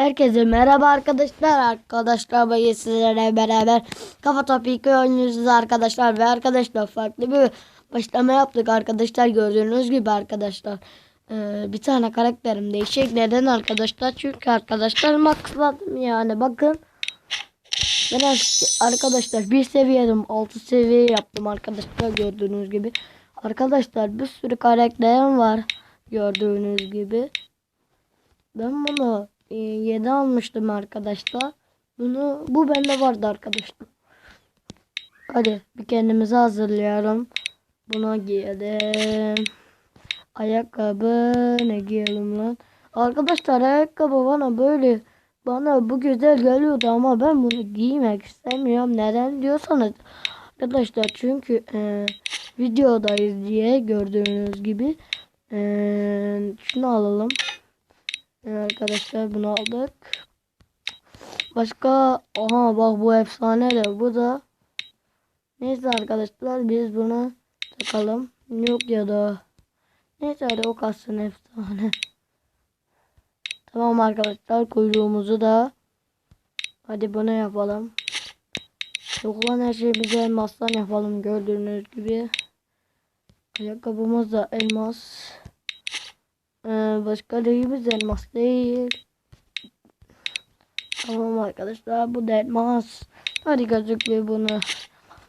Herkese merhaba arkadaşlar. Arkadaşlar bugün sizlerle beraber Kafa Topu 2 oynuyoruz arkadaşlar. Ve arkadaşlar farklı bir başlama yaptık arkadaşlar. Gördüğünüz gibi arkadaşlar. Ee, bir tane karakterim değişik. Neden arkadaşlar? Çünkü arkadaşlar maxladım yani bakın. Biraz arkadaşlar bir seviyeden 6 seviye yaptım arkadaşlar gördüğünüz gibi. Arkadaşlar bir sürü karakterim var gördüğünüz gibi. Ben bunu 7 almıştım arkadaşlar. Bunu bu bende vardı arkadaşlar. Hadi bir kendimizi hazırlayalım. Buna giyelim. Ayakkabı ne giyelim lan? Arkadaşlar ayakkabı bana böyle bana bu güzel geliyordu ama ben bunu giymek istemiyorum. Neden diyorsanız arkadaşlar çünkü e, videodayız diye gördüğünüz gibi e, şunu alalım. Arkadaşlar bunu aldık. Başka aha bak bu efsane de bu da neyse arkadaşlar biz bunu takalım. Yok ya da neyse hadi o kalsın efsane. Tamam arkadaşlar kuyruğumuzu da hadi bunu yapalım. Yok lan her şeyimizi elmastan yapalım gördüğünüz gibi. Ayakkabımız da elmas. Ee, başka neyimiz elmas değil. Tamam arkadaşlar bu da elmas. Hadi gözükmüyor bunu.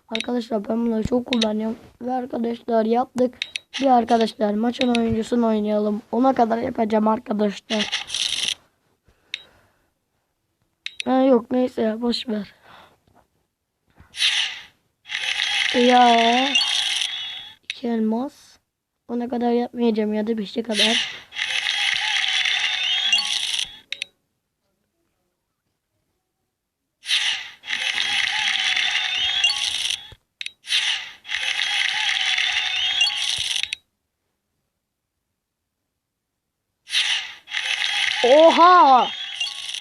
Arkadaşlar ben bunu çok kullanıyorum. Ve arkadaşlar yaptık. Bir arkadaşlar maçın oyuncusunu oynayalım. Ona kadar yapacağım arkadaşlar. Ha, yok neyse boş ver. Ya. İki elmas. Ona kadar yapmayacağım ya da beşe kadar. Oha!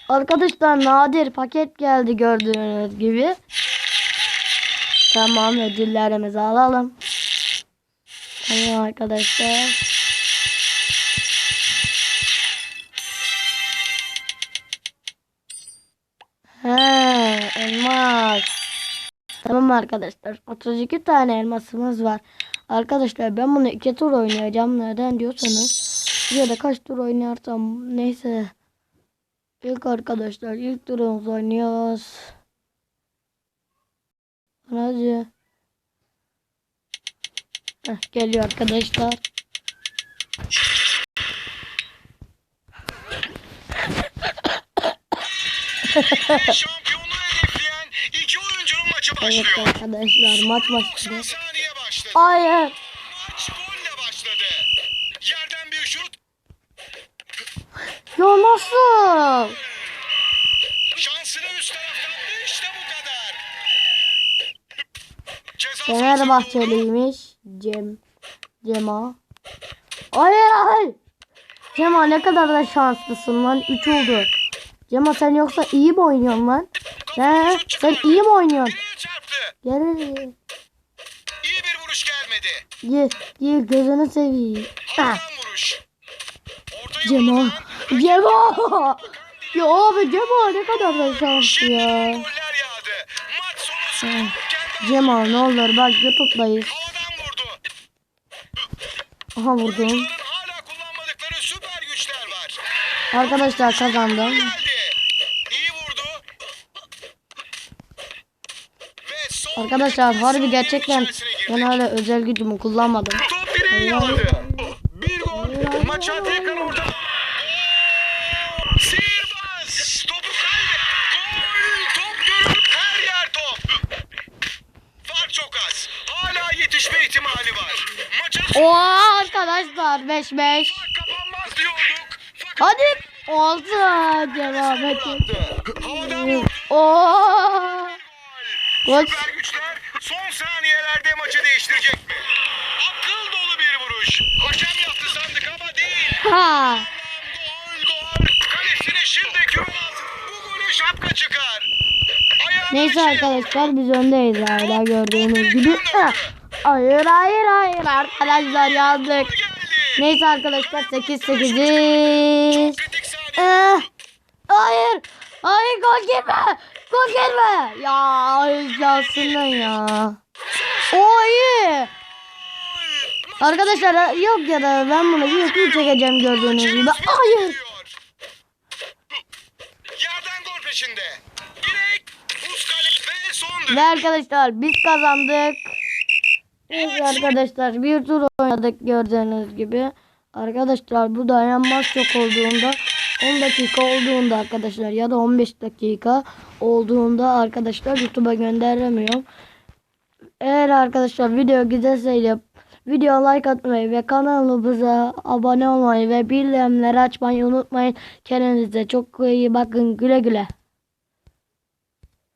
Arkadaşlar nadir paket geldi gördüğünüz gibi. Tamam ödüllerimizi alalım. Tamam arkadaşlar. He, elmas. Tamam arkadaşlar. 32 tane elmasımız var. Arkadaşlar ben bunu iki tur oynayacağım. Neden diyorsanız ya da kaç tur oynarsam neyse. İlk arkadaşlar ilk turumuzu oynuyoruz. Hadi. Heh, geliyor arkadaşlar. Şampiyonluğu hedefleyen iki oyuncunun maçı Evet başlıyor. arkadaşlar maç başladı. 90 saniye başladı. Hayır. Maç golle başladı. Yerden bir şut. Ya nasıl? Şansını üst taraftan işte bu kadar. Fenerbahçeliymiş. Cem. Cema. Hayır hayır. Cema ne kadar da şanslısın lan. 3 oldu. Cema sen yoksa iyi mi oynuyorsun lan? He, sen iyi mi oynuyorsun? Gel İyi bir vuruş gelmedi. Gel gel gözünü seveyim. Ortayı Cema. Cema. Ya abi Cema ne kadar da şanslı ya. Cema ne olur bak YouTube'dayız. Aha vurdum. Arkadaşlar kazandım. Arkadaşlar harbi gerçekten ben hala özel gücümü kullanmadım. Top direği yaladı. Bir gol. Maça tekrar orta. Sihirbaz. Topu kaybetti. Gol. Top görür. Her yer top. Fark çok az. Hala yetişme ihtimali var. Maçın Oha arkadaşlar 5 5. kapanmaz diyorduk. Fakat Hadi 6 devam et. havadan vurdu. Oo. Gol. Süper güçler son saniyelerde maçı değiştirecek mi? Akıl dolu bir vuruş. Hakem yaptı sandık ama değil. Ha. Neyse arkadaşlar biz öndeyiz hala gördüğünüz gibi. Hayır hayır hayır arkadaşlar geldi. Neyse arkadaşlar 8 8 Kritik saniye. Eh, hayır gol girme. Gol girme. Ya izlasından ya. O iyi. Arkadaşlar yok ya da ben bunu bir çekeceğim gördüğünüz gibi. Hayır. Yerden gol peşinde. Direkt ve arkadaşlar biz kazandık. Evet arkadaşlar bir tur oynadık gördüğünüz gibi. Arkadaşlar bu dayanmaz çok olduğunda 10 dakika olduğunda arkadaşlar ya da 15 dakika olduğunda arkadaşlar YouTube'a gönderemiyorum. Eğer arkadaşlar video güzelse video like atmayı ve kanalımıza abone olmayı ve bildirimleri açmayı unutmayın. Kendinize çok iyi bakın güle güle.